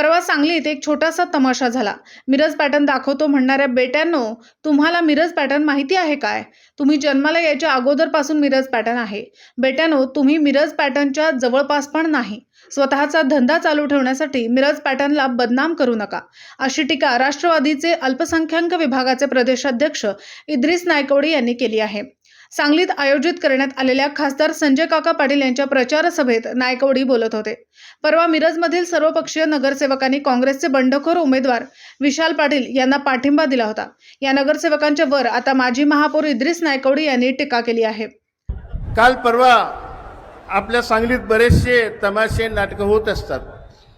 परवा सांगलीत एक छोटासा तमाशा झाला. मिरज पॅटर्न दाखवतो म्हणणाऱ्या बेट्यांनो तुम्हाला मिरज पॅटर्न माहिती आहे काय? तुम्ही जन्माला यायच्या अगोदरपासून मिरज पॅटर्न आहे. बेट्यानो तुम्ही मिरज पॅटर्नच्या जवळपास पण नाही. स्वतःचा धंदा चालू ठेवण्यासाठी मिरज पॅटर्नला बदनाम करू नका. अशी टीका राष्ट्रवादीचे अल्पसंख्याक विभागाचे प्रदेशाध्यक्ष इद्रिस नायकवडी यांनी केली आहे. सांगलीत आयोजित करण्यात आलेल्या खासदार संजय काका पाटील यांच्या प्रचार सभेत नायकवडी बोलत होते. परवा मिरजमधील सर्वपक्षीय नगरसेवकांनी काँग्रेसचे बंडखोर उमेदवार विशाल पाटील यांना पाठिंबा दिला होता. या नगरसेवकांच्या वर आता माजी महापौर इद्रिस नायकवडी यांनी टीका केली आहे. काल परवा आपल्या सांगलीत बरेचसे तमाशे नाटकं होत असतात.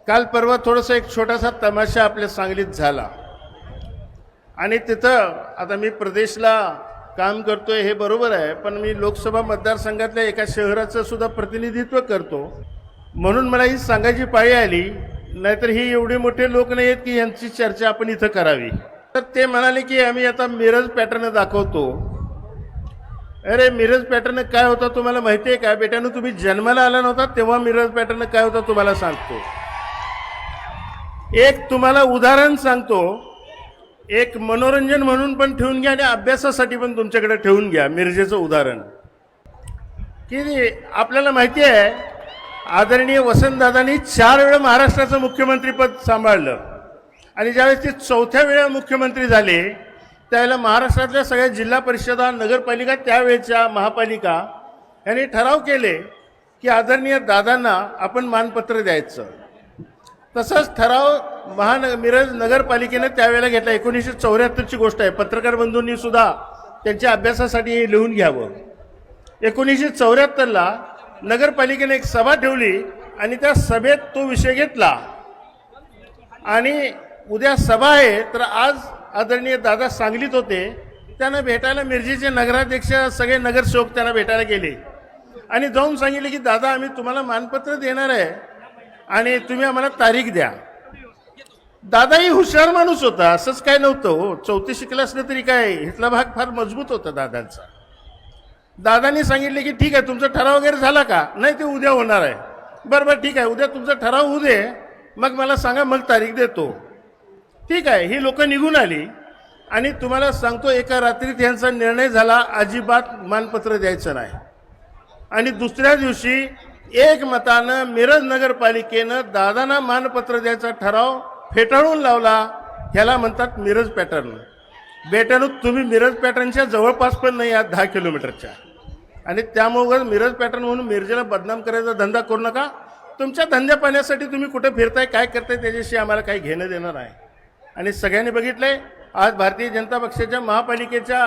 काल परवा थोडासा एक छोटासा तमाशा आपल्या सांगलीत झाला. आणि तिथं आता मी प्रदेशला काम करतोय हे बरोबर आहे पण मी लोकसभा मतदारसंघातल्या एका शहराचं सुद्धा प्रतिनिधित्व करतो. म्हणून मला ही सांगायची पाळी आली नाहीतर ही एवढे मोठे लोक नाही आहेत की यांची चर्चा आपण इथं करावी. तर ते म्हणाले की आम्ही आता मिरज पॅटर्न दाखवतो. अरे मिरज पॅटर्न काय होता तुम्हाला माहिती आहे का? बेट्यानं तुम्ही जन्माला आला नव्हता तेव्हा मिरज पॅटर्न काय होता तुम्हाला सांगतो. एक तुम्हाला उदाहरण सांगतो. एक मनोरंजन म्हणून पण ठेवून घ्या आणि अभ्यासासाठी पण तुमच्याकडे ठेवून घ्या मिरजेचं उदाहरण. की आपल्याला माहिती आहे आदरणीय वसंतदादांनी चार वेळा महाराष्ट्राचं मुख्यमंत्रीपद सांभाळलं. आणि ज्यावेळेस ते चौथ्या वेळा मुख्यमंत्री झाले त्यावेळेला महाराष्ट्रातल्या सगळ्या जिल्हा परिषदा नगरपालिका त्यावेळेच्या महापालिका यांनी ठराव केले की आदरणीय दादांना आपण मानपत्र द्यायचं. तसंच ठराव महान मिरज नगरपालिकेनं त्यावेळेला घेतला. एकोणीसशे चौऱ्याहत्तरची गोष्ट आहे. पत्रकार बंधूंनी सुद्धा त्यांच्या अभ्यासासाठी हे लिहून घ्यावं. एकोणीसशे चौऱ्याहत्तरला नगरपालिकेने एक सभा ठेवली आणि त्या सभेत तो विषय घेतला. आणि उद्या सभा आहे तर आज आदरणीय दादा सांगलीत होते. त्यांना भेटायला मिरजेचे नगराध्यक्ष सगळे नगरसेवक त्यांना भेटायला गेले. आणि जाऊन सांगितले की दादा आम्ही तुम्हाला मानपत्र देणार आहे. आणि तुम्ही आम्हाला तारीख द्या. दादाही हुशार माणूस होता असंच काय नव्हतं हो. चौथी शिकलं असलं तरी काय इथला भाग फार मजबूत होता दादांचा. दादांनी सांगितले की ठीक आहे तुमचा ठराव वगैरे झाला का? नाही ते उद्या होणार आहे. बरं बरं ठीक आहे उद्या तुमचा ठराव होऊ दे. मग मला सांगा मग तारीख देतो. ठीक आहे ही लोक निघून आली. आणि तुम्हाला सांगतो एका रात्रीत यांचा निर्णय झाला अजिबात मानपत्र द्यायचं नाही. आणि दुसऱ्या दिवशी एक मतानं मिरज नगरपालिकेनं दादांना मानपत्र द्यायचा ठराव फेटाळून लावला ह्याला म्हणतात मिरज पॅटर्न. बेटानं तुम्ही मिरज पॅटर्नच्या जवळपास पण नाही आहात दहा किलोमीटरच्या. आणि त्यामुळं मिरज पॅटर्न म्हणून मिरजेला बदनाम करायचा धंदा करू नका. तुमच्या धंद्या पाण्यासाठी तुम्ही कुठे फिरताय काय करताय त्याच्याशी आम्हाला काही घेणं देणं नाही. आणि सगळ्यांनी बघितलंय आज भारतीय जनता पक्षाच्या महापालिकेच्या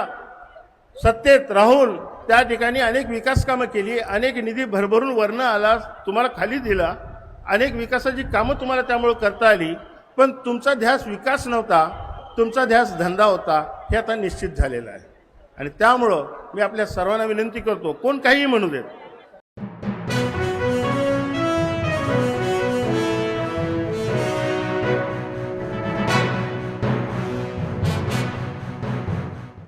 सत्तेत राहून त्या ठिकाणी अनेक विकास कामं केली अनेक निधी भरभरून वरनं आला तुम्हाला खाली दिला. अनेक विकासाची कामं तुम्हाला त्यामुळं करता आली. पण तुमचा ध्यास विकास नव्हता तुमचा ध्यास धंदा होता हे आता निश्चित झालेलं आहे. आणि त्यामुळं मी आपल्या सर्वांना विनंती करतो कोण काहीही म्हणू देत